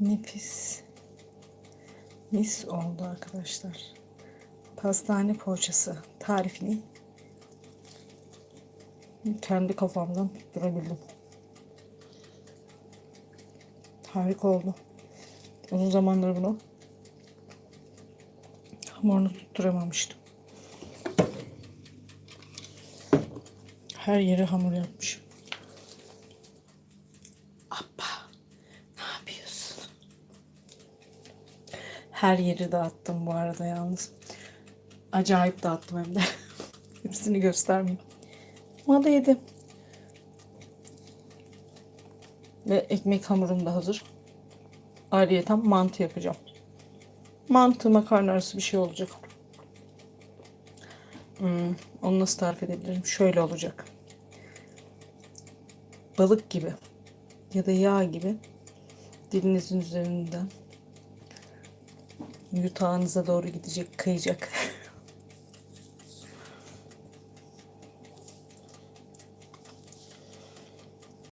Nefis. Mis oldu arkadaşlar. Pastane poğaçası tarifini kendi kafamdan tutturabildim. Harika oldu. Uzun zamandır bunu hamurunu tutturamamıştım. Her yeri hamur yapmış. Appa. Her yeri dağıttım bu arada yalnız. Acayip dağıttım hem de. Hepsini göstermeyeyim. Ama da yedim. Ve ekmek hamurum da hazır. Ayrıyeten mantı yapacağım. Mantı makarna arası bir şey olacak. Hmm, onu nasıl tarif edebilirim? Şöyle olacak. Balık gibi ya da yağ gibi dilinizin üzerinden yutağınıza doğru gidecek, kayacak.